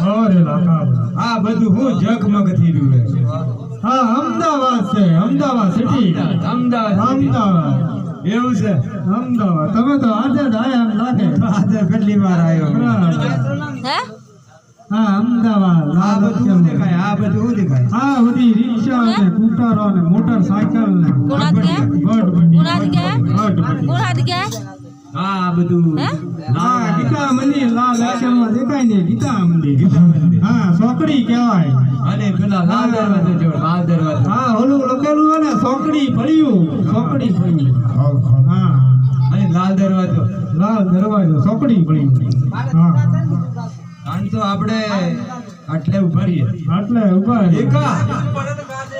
અરે આ બધું હું જગમગ થઈ રહ્યું છે. હા અમદાવાદ છે અમદાવાદ સિટી અમદાવાદ અમદાવાદ એવું છે? અમદાવાદ. તમે તો આજે જ આયા એમ લાગે. આજે કેટલી વાર આવ્યો. હે? હા અમદાવાદ આ બધું દેખાય? આ બધું હું દેખાય? આ બધી રિક્ષા ને સ્કૂટરો ને મોટરસાયકલ ને હા બધું. હા? ગીતા મંદિર લાલ અક્ષરમાં દેખાય ને ગીતા મંદિર ગીતા મંદિર. હા સોકડી કહેવાય. અને પેલા લાલ દરવાજો જો લાલ દરવાજો. હા ઓલું લખેલું હોય ને સોકડી ભર્યું સોકડી ભર્યું હા. અને લાલ દરવાજો. લાલ દરવાજો સોકડી ફળિયું હા. કારણ તો આપણે આટલે ઊભા રહીએ. આટલે ઊભા એકા.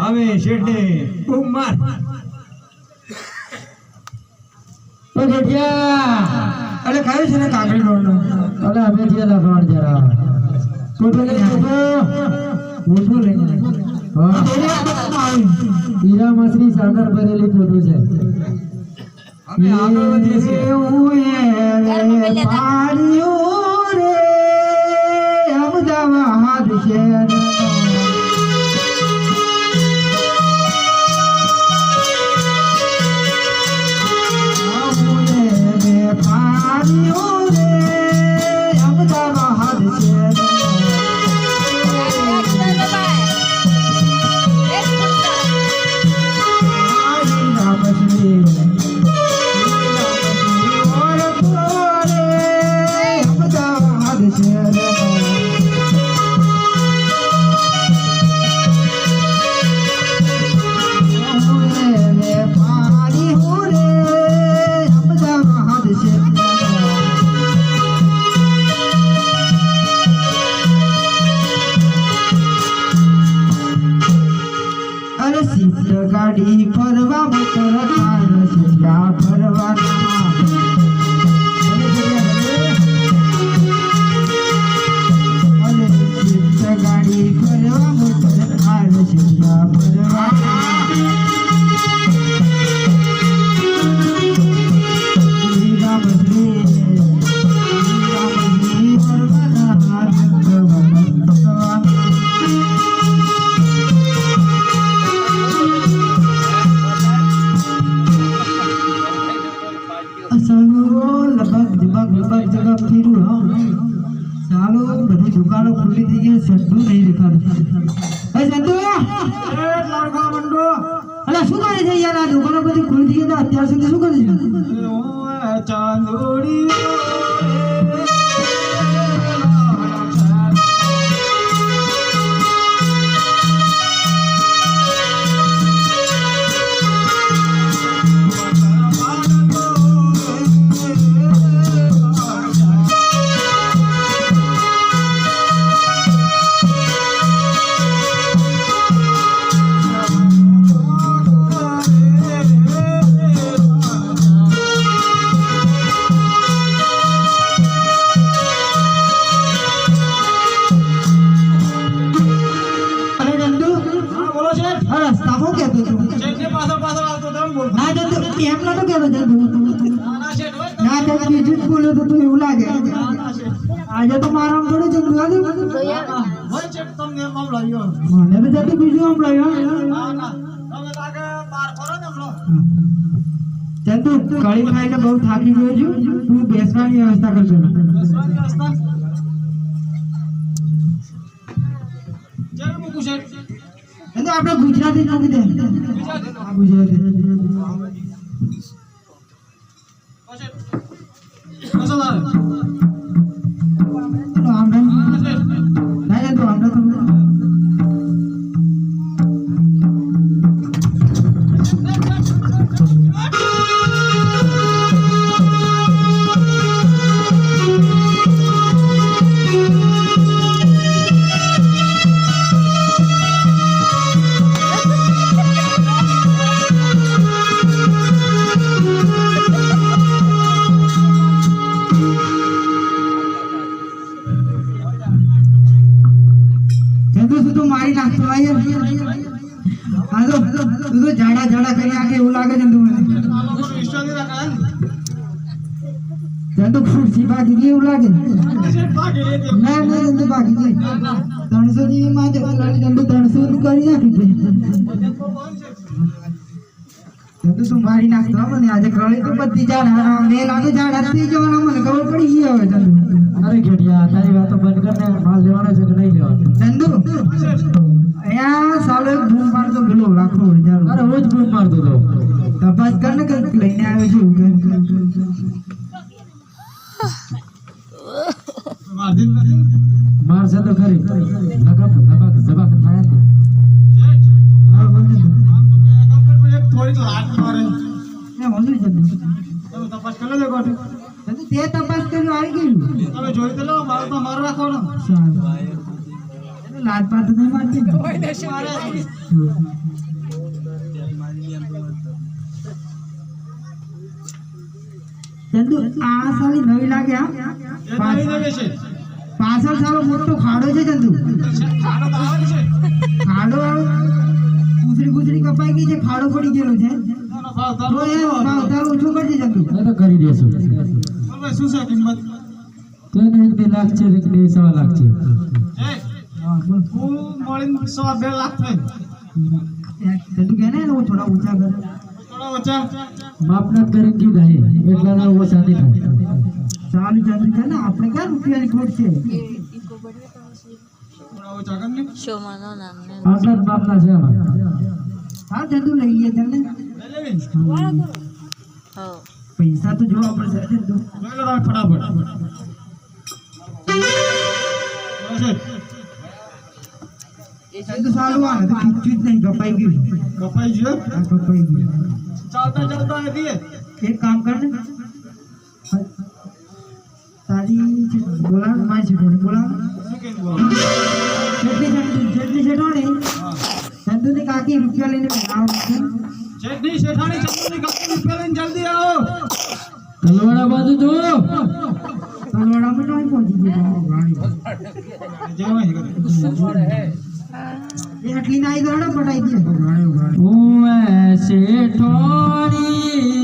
હવે શેઠે બૂમ માર તો જેઠિયા અરે કયું છે ને કાકડી રોડ અલે અમે જે જરા. હીરા મછલી સાગર ભરેલી ફોટો છે. અમે આગળ વધીએ છીએ. પાડ્યું ગાડી ફરવા મોટર કાર સિદ્ધા ફરવાના ગાડી ફરવા મોટર કાર સિદ્ધા ફરવાના સાલું બધી દુકાનો ખુલ્લી થઈ ગઈ શું કરે છે યાર? આ દુકાનો બધી ખુલ્લી થઈ ગઈ અત્યાર સુધી શું કરે છે? ચાંદોડી આજે તો મારા થોડું જતું હતું હોય છે તમને એમ આમ લાગ્યો. મને તો જતું બીજું લાગ્યું ના, ના. તમે લાગે બહાર ફરો ને તું કળી ખાઈને બહુ થાકી ગયો છું. તું બેસવાની વ્યવસ્થા કરજો. બેસવાની વ્યવસ્થા. જ્યારે મૂકું શેઠ? એ તો આપણે ગુજરાતી નથી દે ગુજરાતી. ગુજરાતી. હા તો જાડા જાડા કરી નાખે એવું લાગે મને. ચંદુ ખુરશી બાકી ગઈ એવું લાગે ના ના ચંદુ બાકી ગઈ ત્રણસો ની માં ચંદુ ત્રણસો નું કરી નાખી છે. તો તું મારી નાખતો મને આજે ક્રળી તો બધી જાણ હા મેં લાગે જાણ હતી જવાના મને ખબર પડી ગઈ હવે ચંદુ અરે ઘેટિયા તારી વાતો બંધ કર ને માલ લેવાનો છે કે નહીં લેવાનો? ચંદુ અહીંયા સાલો એક બૂમ મારતો પેલો લાખો હજાર. અરે હું જ બૂમ મારતો તો તપાસ કર ને કંઈક લઈને આવ્યો છું કે મારશે તો ખરી. લગા લગા જબા થાય તો શેઠ, હા બોલ ને. આમ તો બે કંપની પર એક થોડીક લાત મારે. એ બોલ ને ચંદુ તમે તપાસ કરી લેજો તે તપાસ કર્યું આવી ગયું. તમે જોઈ તો લો મારે તો મારો રાખવાનો સારું. લાત પાત નહીં મારતી ચંદુ આ સાલી નવી લાગે છે. પાછળ સારો મોટો ખાડો છે ચંદુ. ખાડો કૂતરી કૂતરી કપાઈ ગઈ છે ખાડો પડી ગયેલો છે. તો તારો એ ભાવ ઓછો કરજે ચંદુ. તો કરી દેશું. શું છે કિંમત? તેને એક બે લાખ છે એક બે સવા લાખ છે. હા મળીને સો બે કહે ને હું થોડા ઊંચા કરે થોડા ઓછા માપનાથ કીધા હે એટલા ચાલુ ચંદુ કહે ને આપણે ક્યાં રૂપિયાની ખોટ છે કર આટલા જ છે હા ચંદુ લઈ લેવી હો પૈસા તો જોવા પડશે ફટાફટ એ. ચંદુ સારું આ ને તો ખીચ્યું જ નહીં કપાઈ ગયું કપાઈ ગયો આ કપાઈ ગયું ચાલતા ચાલતા આવી એક કામ કર ને તારી છે બોલાવ મારી છે થોડી બોલાવ શું કહીને બોલો? જેટલી જેટલી છેટોણી ચંદુ ની કાકી રૂપિયા લઈને આવો છે શેઠની શેઠાણી ચંદુની કાકી રૂપિયા લઈને જલ્દી આવો તલવાડા બાજુ જો તલવાડામાં નહીં પહોંચી ગયો ગાડી જય આટલી ના આવી હડો પટાઈ દે. હું એસે ઠોડી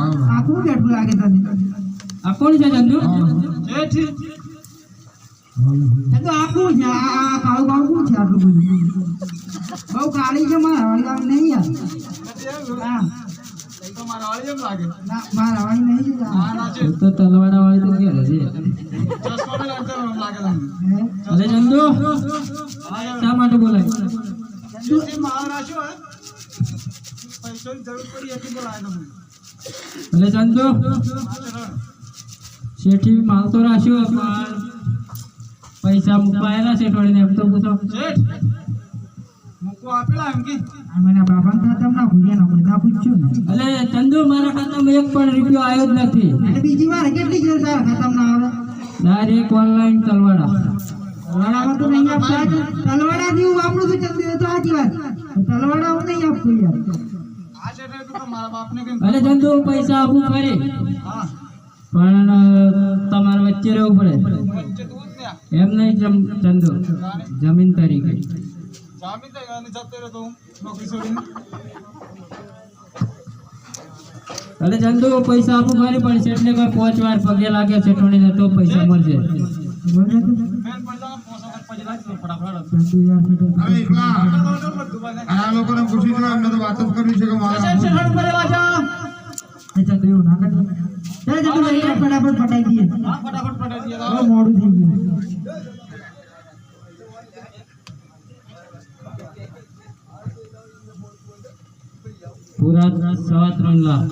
તારું આખું કેટલું લાગે તને આ કોણ છે ચંદુ આખું છે? આ આ કાળું કાળું શું છે આટલું બધું? બહુ કાળી છે મારા વાળી નહીં યાર. હા. તો મારા વાળી એમ લાગે ના મારા વાળી નહીં ના તો તલવાડા વાળી તો ક્યારે છે? અરે ચંદુ શા માટે બોલાય? પૈસાની જરૂર પડી હતી બોલાય એટલે ચંદુ. શેઠી માલ તો રાખ્યો પણ પૈસા મુકાયેલા છે થોડીને એમ તો પૂછો. મૂકો આપેલા એમ કે. મને બાબાને ખાતામાં ભૂલ્યા બધા પૂછ્યું ને. એટલે ચંદુ મારા ખાતામાં એક પણ રૂપિયો આવ્યો જ નથી. અને બીજી વાર કેટલી છે તારા ખાતામાં આવે? Direct online Talwada. તલવાડામાં તો નહીં આપતા. તલવાડા જેવું વાપરું છું ચંદુ તો સાચી વાત. તલવાડા હું નહીં આપતો યાર. અરે ચંદુ પૈસા આપવું ખરી પણ તમારે વચ્ચે રહેવું પડે. એમ નહીં ધંધો. જમીન તરીકે. એટલે ચંદુ પૈસા આપવું ખરી પડશે એટલે કોઈ પાંચ વાર પગે લાગે છે તો પૈસા મળશે. બોલે તો બેન પૈસા પોસા પછી લાગતો ફટાફટ ચંદુ યાર તો હવે એકલા આ તો બધું બને. આ લોકોને પૂછી જો એમને તો વાત જ કરવી છે કે મારા શેઠ, શેઠાણી ભરેલા છે. એ ચંદુ એવું ના કરતો ચાલ જતું ભાઈ ફટાફટ પટાઈ દઈએ હા ફટાફટ પટાઈ દઈએ બહુ મોડું થઈ ગયું પૂરા સવા ત્રણ લાખ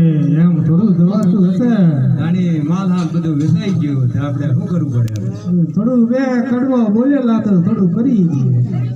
થોડું હશે. આની માલ હાલ બધું વેચાઈ ગયો આપણે શું કરવું પડે? થોડું બે કડવો બોલેલા તો થોડું કરી દઈએ.